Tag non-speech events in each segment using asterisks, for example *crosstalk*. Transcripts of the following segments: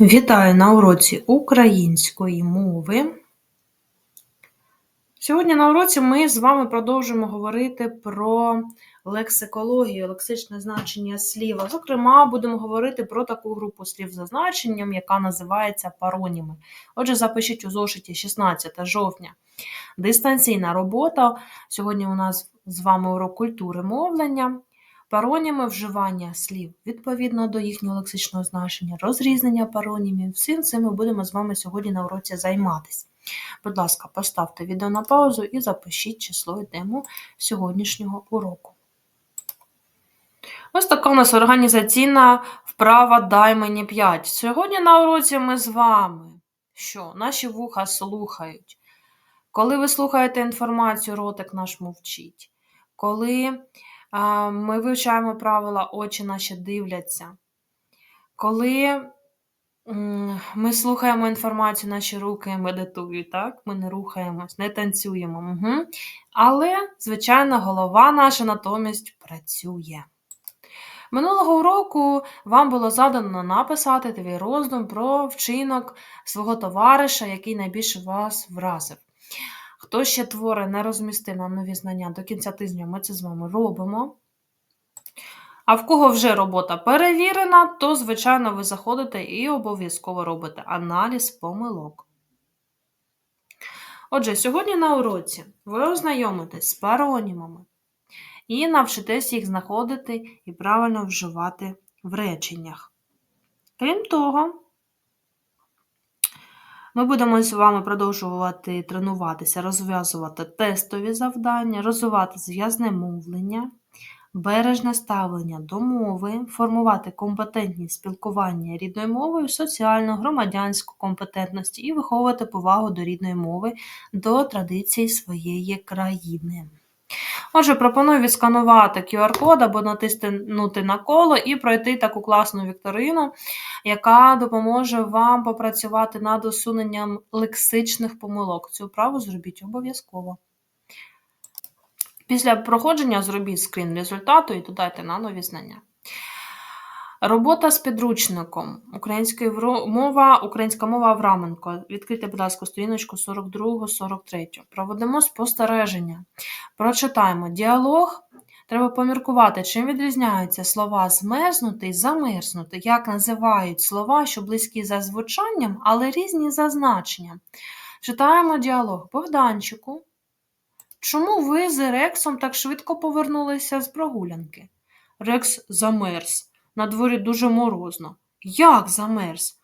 Вітаю на уроці української мови. Сьогодні на уроці ми з вами продовжуємо говорити про лексикологію, лексичне значення слів. Зокрема, будемо говорити про таку групу слів за значенням, яка називається пароніми. Отже, запишіть у зошиті 16 жовтня. Дистанційна робота. Сьогодні у нас з вами урок культури мовлення. Пароніми вживання слів відповідно до їхнього лексичного значення, розрізнення паронімів. Всім цим ми будемо з вами сьогодні на уроці займатися. Будь ласка, поставте відео на паузу і запишіть число і тему сьогоднішнього уроку. Ось така у нас організаційна вправа Дай мені 5. Сьогодні на уроці ми з вами. Що? Наші вуха слухають. Коли ви слухаєте інформацію, ротик наш мовчить. Коли ми вивчаємо правила, очі наші дивляться. Коли ми слухаємо інформацію, наші руки медитують, так? ми не рухаємось, не танцюємо. Угу. Але, звичайно, голова наша натомість працює. Минулого року вам було задано написати твій роздум про вчинок свого товариша, який найбільше вас вразив. Хто ще твори не розмістив нам нові знання до кінця тижня, ми це з вами робимо. А в кого вже робота перевірена, то, звичайно, ви заходите і обов'язково робите аналіз помилок. Отже, сьогодні на уроці ви ознайомитесь з паронімами і навчитесь їх знаходити і правильно вживати в реченнях. Крім того, ми будемо з вами продовжувати тренуватися, розв'язувати тестові завдання, розвивати зв'язне мовлення, бережне ставлення до мови, формувати компетентність спілкування рідною мовою, соціальну, громадянську компетентність і виховувати повагу до рідної мови, до традицій своєї країни. Отже, пропоную відсканувати QR-код або натиснути на коло і пройти таку класну вікторину, яка допоможе вам попрацювати над усуненням лексичних помилок. Цю вправу зробіть обов'язково. Після проходження зробіть скрін результату і додайте на нові знання. Робота з підручником. Українська мова, українська мова Авраменко. Відкрийте, будь ласка, сторіночку 42-43. Проведемо спостереження. Прочитаємо діалог. Треба поміркувати, чим відрізняються слова змерзнути і замерзнути, як називають слова, що близькі за звучанням, але різні за значенням. Читаємо діалог Богданчику. Чому ви з Рексом так швидко повернулися з прогулянки? Рекс замерз. На дворі дуже морозно. Як замерз?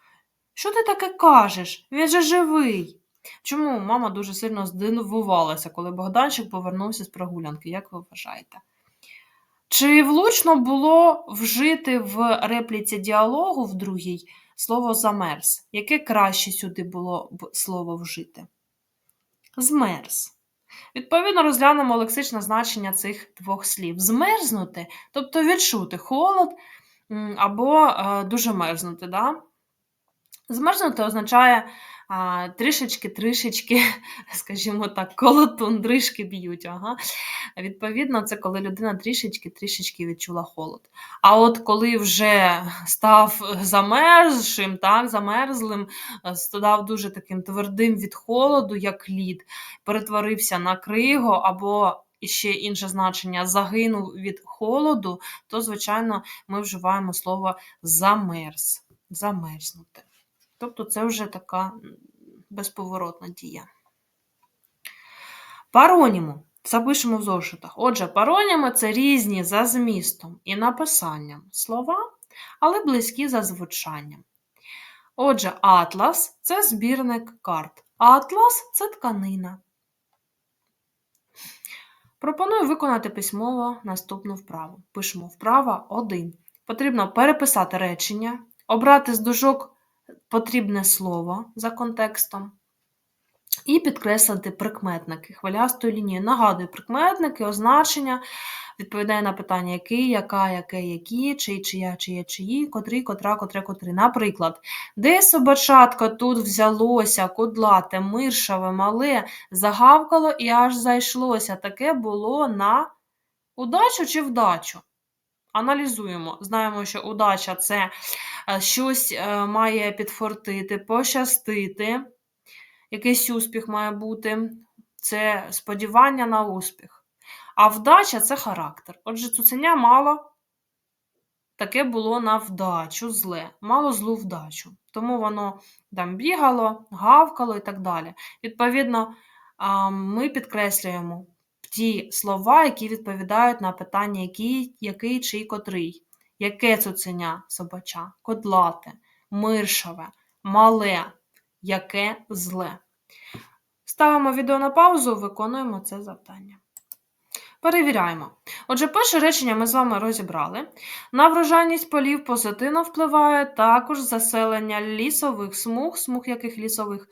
Що ти таке кажеш? Він же живий. Чому мама дуже сильно здивувалася, коли Богданчик повернувся з прогулянки, як ви вважаєте? Чи влучно було вжити в репліці діалогу в другій слово замерз? Яке краще сюди було б слово вжити? Змерз. Відповідно, розглянемо лексичне значення цих двох слів: змерзнути, тобто відчути холод або е, дуже мерзнути. Да? Змерзнути означає трішечки-трішечки, *laughs* скажімо так, коло тундришки б'ють. Ага. Відповідно, це коли людина трішечки-трішечки відчула холод. А от коли вже став замерзшим, так, замерзлим, е, став дуже таким твердим від холоду, як лід, перетворився на кригу або і ще інше значення загинув від холоду, то, звичайно, ми вживаємо слово замерз, замерзнути. Тобто це вже така безповоротна дія. Пароніму запишемо в зошитах. Отже, пароніми це різні за змістом і написанням слова, але близькі за звучанням. Отже, атлас це збірник карт. Атлас це тканина. Пропоную виконати письмово наступну вправу. Пишемо вправа 1. Потрібно переписати речення, обрати з дужок потрібне слово за контекстом. І підкреслити прикметники хвилястою лінією. Нагадую, прикметники, означення відповідає на питання який, яка, яке, які, чий, чия, чиє, чиї, котрий, котра, котре, котрий. Наприклад, де собачатка тут взялося, кудлате, миршаве, мале, загавкало і аж зайшлося. Таке було на удачу чи вдачу? Аналізуємо. Знаємо, що удача це е, щось е, має підфортити, пощастити, якийсь успіх має бути. Це сподівання на успіх. А вдача це характер. Отже, цуценя мало таке було на вдачу, зле, мало злу вдачу. Тому воно там бігало, гавкало і так далі. Відповідно, ми підкреслюємо ті слова, які відповідають на питання, який, який чи котрий. Яке цуценя собача, кодлате, миршаве, мале, яке зле. Ставимо відео на паузу, виконуємо це завдання. Перевіряємо. Отже, перше речення ми з вами розібрали. На врожайність полів позитивно впливає також заселення лісових смуг, смуг яких лісових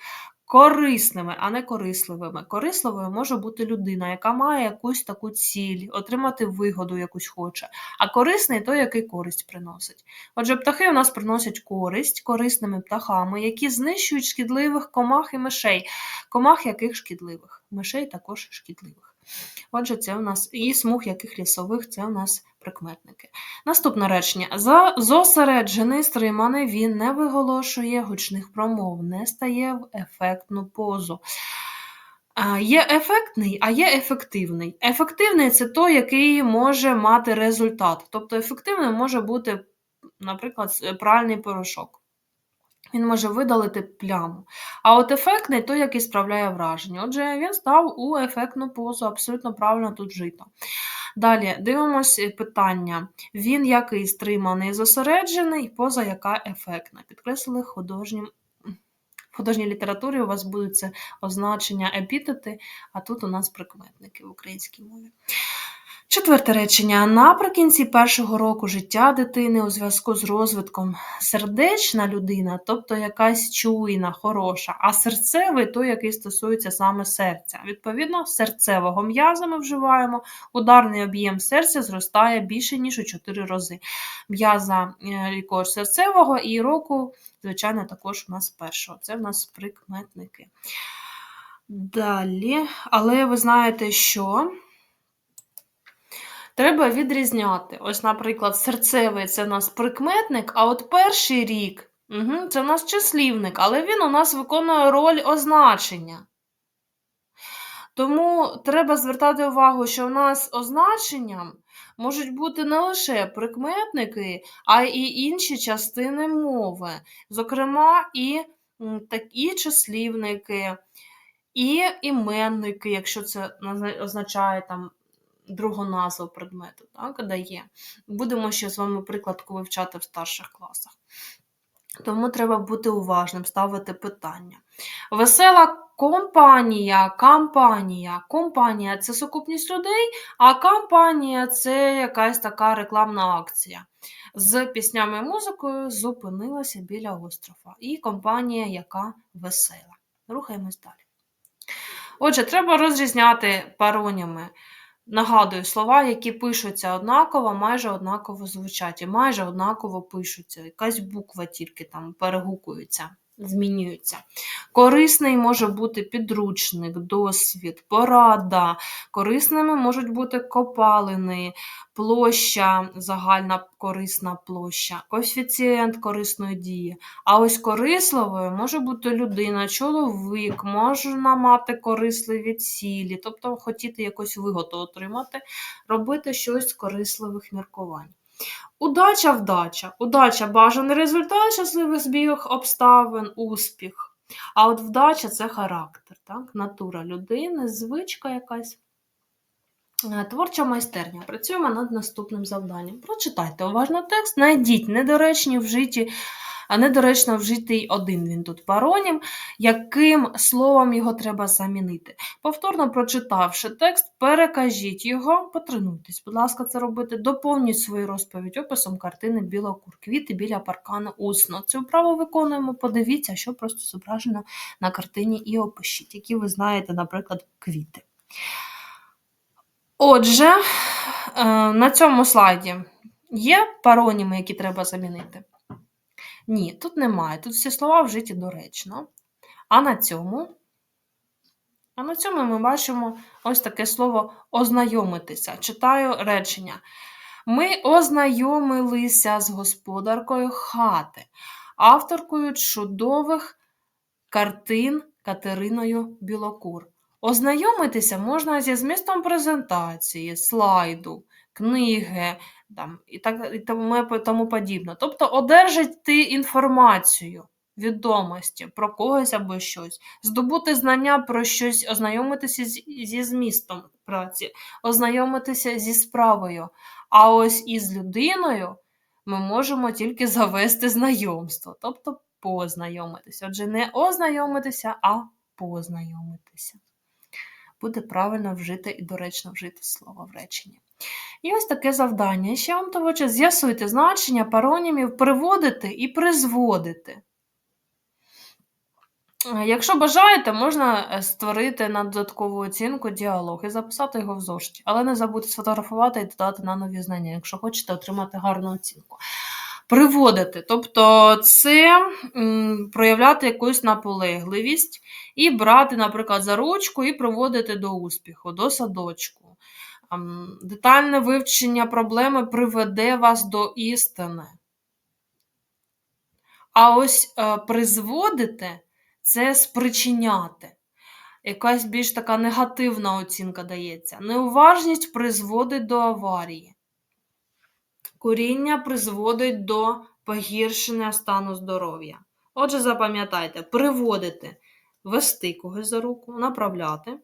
корисними, а не корисливими. Корисливою може бути людина, яка має якусь таку ціль, отримати вигоду якусь хоче. А корисний той, який користь приносить. Отже, птахи у нас приносять користь корисними птахами, які знищують шкідливих комах і мишей, комах яких шкідливих, мишей також шкідливих. Отже, це у нас і смуг яких лісових, це у нас прикметники. Наступне речення. За зосереджений, стриманий, він не виголошує гучних промов, не стає в ефектну позу. Є ефектний, а є ефективний. Ефективний це той, який може мати результат. Тобто ефективним може бути, наприклад, пральний порошок. Він може видалити пляму. А от ефектний той, який справляє враження. Отже, він став у ефектну позу, абсолютно правильно тут жито. Далі дивимось питання. Він який стриманий, зосереджений, поза яка ефектна. Підкреслили художнім. В художній літературі у вас будуть це означення епітети, а тут у нас прикметники в українській мові. Четверте речення. Наприкінці першого року життя дитини у зв'язку з розвитком сердечна людина, тобто якась чуйна, хороша, а серцевий той, який стосується саме серця. Відповідно, серцевого м'яза ми вживаємо, ударний об'єм серця зростає більше, ніж у 4 рази. М'яза е, якогось серцевого і року, звичайно, також у нас першого. Це в нас прикметники. Далі, але ви знаєте, що. Треба відрізняти. Ось, наприклад, серцевий це в нас прикметник, а от перший рік угу, це в нас числівник, але він у нас виконує роль означення. Тому треба звертати увагу, що в нас означенням можуть бути не лише прикметники, а й інші частини мови. Зокрема, і такі числівники, і іменники, якщо це означає там другу назву предмету, так, дає. Будемо ще з вами прикладку вивчати в старших класах. Тому треба бути уважним, ставити питання. Весела компанія, кампанія. Компанія це сукупність людей, а кампанія це якась така рекламна акція. З піснями і музикою зупинилася біля острова. І компанія, яка весела. Рухаємось далі. Отже, треба розрізняти пароніми. Нагадую, слова, які пишуться однаково, майже однаково звучать і майже однаково пишуться. Якась буква тільки там перегукується, змінюється. Корисний може бути підручник, досвід, порада. Корисними можуть бути копалини, площа, загальна корисна площа, коефіцієнт корисної дії. А ось корисливою може бути людина, чоловік, можна мати корисливі цілі, тобто хотіти якусь вигоду отримати, робити щось з корисливих міркувань. Удача, вдача. Удача бажаний результат щасливих збіг обставин, успіх. А от вдача це характер, так? натура людини, звичка якась. Е, Творча майстерня. Працюємо над наступним завданням. Прочитайте уважно текст, знайдіть недоречні вжиті, а недоречно вжитий один він тут паронім, яким словом його треба замінити. Повторно прочитавши текст, перекажіть його, потренуйтесь, будь ласка, це робити. Доповніть свою розповідь описом картини Білокур, квіти біля паркану усно. Цю вправу виконуємо, подивіться, що просто зображено на картині, і опишіть, які ви знаєте, наприклад, квіти. Отже, е, на цьому слайді є пароніми, які треба замінити? Ні, тут немає. Тут всі слова вжиті доречно. А на цьому, а на цьому ми бачимо ось таке слово ознайомитися. Читаю речення. Ми ознайомилися з господаркою хати, авторкою чудових картин Катериною Білокур. Ознайомитися можна зі змістом презентації, слайду, книги там, і так і тому, подібне. Тобто одержати інформацію, відомості про когось або щось, здобути знання про щось, ознайомитися зі змістом праці, ознайомитися зі справою. А ось із людиною ми можемо тільки завести знайомство, тобто познайомитися. Отже, не ознайомитися, а познайомитися. Буде правильно вжити і доречно вжити слово в реченні. І ось таке завдання. Ще вам того часу з'ясуйте значення паронімів приводити і призводити. Е, Якщо бажаєте, можна е, створити на додаткову оцінку діалог і записати його в зошиті, але не забудьте сфотографувати і додати на нові знання, якщо хочете отримати гарну оцінку. Приводити, тобто це проявляти якусь наполегливість і брати, наприклад, за ручку і приводити до успіху, до садочку. Ам, Детальне вивчення проблеми приведе вас до істини. А ось е, призводити це спричиняти. Якась більш така негативна оцінка дається. Неуважність призводить до аварії. Куріння призводить до погіршення стану здоров'я. Отже, запам'ятайте, приводити, вести когось за руку, направляти,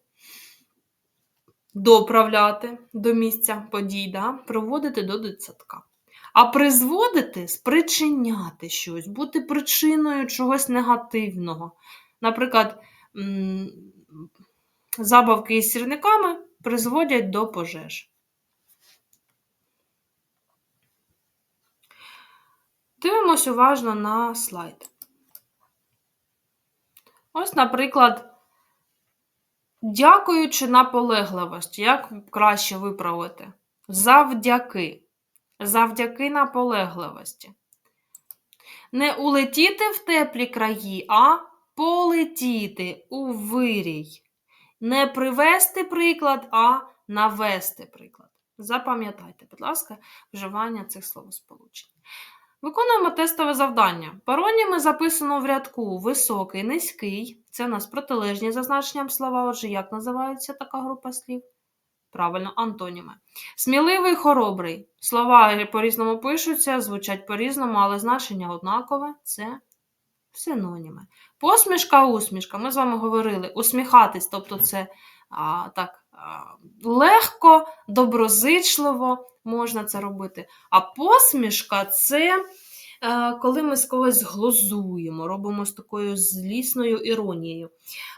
доправляти до місця подій, да? приводити до дитсадка. А призводити спричиняти щось, бути причиною чогось негативного. Наприклад, забавки із сірниками призводять до пожеж. Дивимось уважно на слайд. Ось, наприклад, дякуючи наполегливості, як краще виправити? Завдяки. Завдяки наполегливості. Не улетіти в теплі краї, а полетіти у вирій. Не привести приклад, а навести приклад. Запам'ятайте, будь ласка, вживання цих словосполучень. Виконуємо тестове завдання. Пароніми записано в рядку високий, низький. Це у нас протилежні за значенням слова. Отже, як називається така група слів? Правильно, антоніми. Сміливий, хоробрий. Слова по-різному пишуться, звучать по-різному, але значення однакове це синоніми. Посмішка, усмішка. Ми з вами говорили усміхатись, тобто це а, так легко, доброзичливо можна це робити. А посмішка це е, коли ми з когось глузуємо, робимо з такою злісною іронією.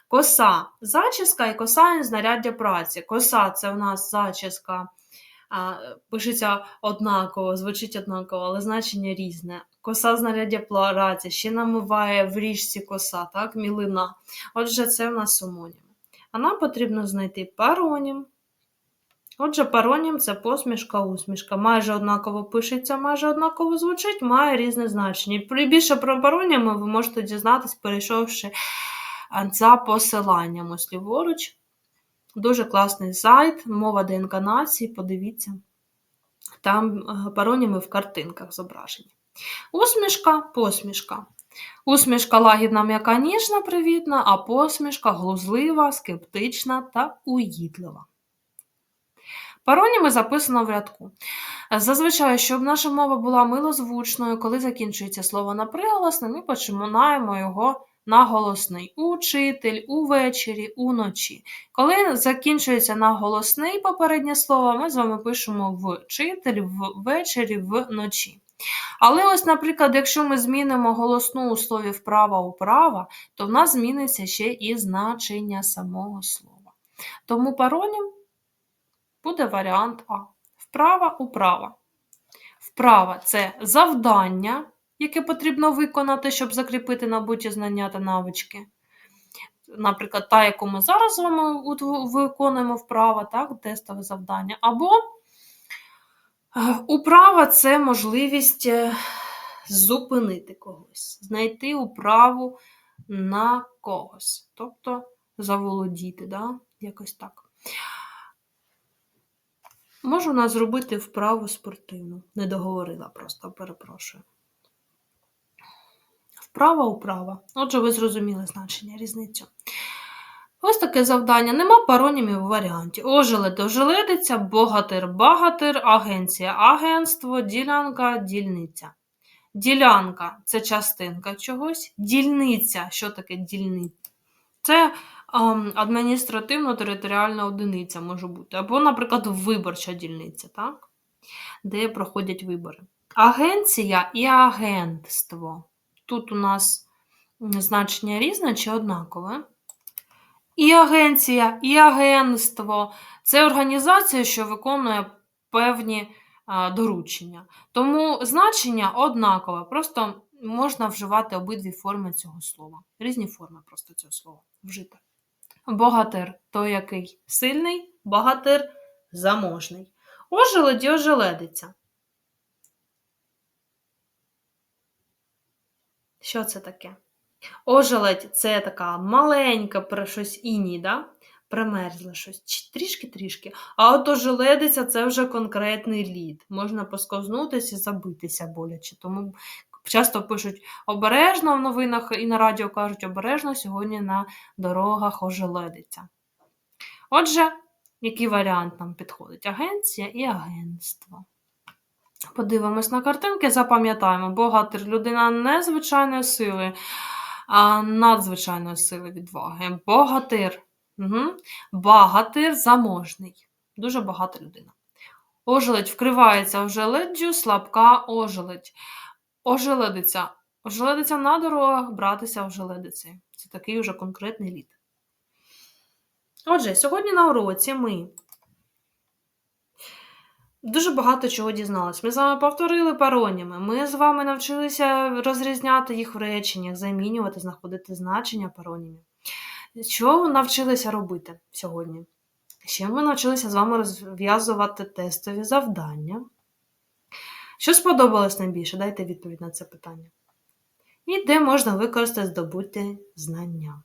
Коса зачіска і коса знаряддя праці. Коса це в нас зачіска. Пишеться однаково, звучить однаково, але значення різне. Коса знаряддя праці, ще намиває в ріжці коса, так, мілина. Отже, це в нас сумонім. Нам потрібно знайти паронім. Отже, паронім це посмішка, усмішка. Майже однаково пишеться, майже однаково звучить, має різне значення. Більше про пароніми ви можете дізнатись, перейшовши за посиланням ось ліворуч. Дуже класний сайт, мова ДНК нації, подивіться. Там е, пароніми в картинках зображені. Усмішка, посмішка. Усмішка лагідна, м'яка, ніжна, привітна, а посмішка глузлива, скептична та уїдлива. Пароніми записано в рядку. Зазвичай, щоб наша мова була милозвучною, коли закінчується слово на приголосне, ми починаємо його на голосний. Учитель, увечері, уночі. Коли закінчується на голосний попереднє слово, ми з вами пишемо вчитель, ввечері, вночі. Але ось, наприклад, якщо ми змінимо голосну у слові вправа-управа, то в нас зміниться ще і значення самого слова. Тому паронім буде варіант А. Вправа-управа. Вправа це завдання, яке потрібно виконати, щоб закріпити набуті знання та навички. Наприклад, та, яку ми зараз з вами виконуємо вправа, так, тестове завдання. Або Управа це можливість е, зупинити когось, знайти управу на когось, тобто заволодіти, да? якось так. Можу нас зробити вправу спортивну. Не договорила просто, перепрошую. Вправа управа. Отже, ви зрозуміли значення, різницю. Ось таке завдання. Нема паронімів у варіанті. Ожелед, ожеледиця, богатир, багатир, агенція, агентство, ділянка, дільниця. Ділянка це частинка чогось. Дільниця. Що таке дільниця? Це ем, адміністративно-територіальна одиниця може бути. Або, наприклад, виборча дільниця, так? де проходять вибори. Агенція і агентство. Тут у нас значення різне чи однакове. І агенція, і агентство це організація, що виконує певні доручення. Тому значення однакове, просто можна вживати обидві форми цього слова. Різні форми просто цього слова вжити. Богатир той, який сильний, богатир заможний. Ожеледі ожеледиця. Що це таке? Ожеледь це така маленька про щось іні, да? примерзле щось, трішки-трішки. А от ожеледиця це вже конкретний лід. Можна посковзнутися і забитися боляче. Тому часто пишуть обережно в новинах і на радіо кажуть обережно сьогодні на дорогах ожеледиця. Отже, який варіант нам підходить? Агенція і агентство. Подивимось на картинки, запам'ятаємо, богатир людина незвичайної сили, а надзвичайної сили відваги. Богатир. Угу. Багатир заможний. Дуже багата людина. Ожеледь вкривається ожеледдю, слабка ожеледь. Ожеледиця. Ожеледиця на дорогах, братися ожеледиці. Це такий уже конкретний лід. Отже, сьогодні на уроці ми дуже багато чого дізналися. Ми з вами повторили пароніми. Ми з вами навчилися розрізняти їх в реченнях, замінювати, знаходити значення паронімів. Що навчилися робити сьогодні? Ще ми навчилися з вами розв'язувати тестові завдання. Що сподобалось найбільше? Дайте відповідь на це питання. І де можна використати здобуті знання.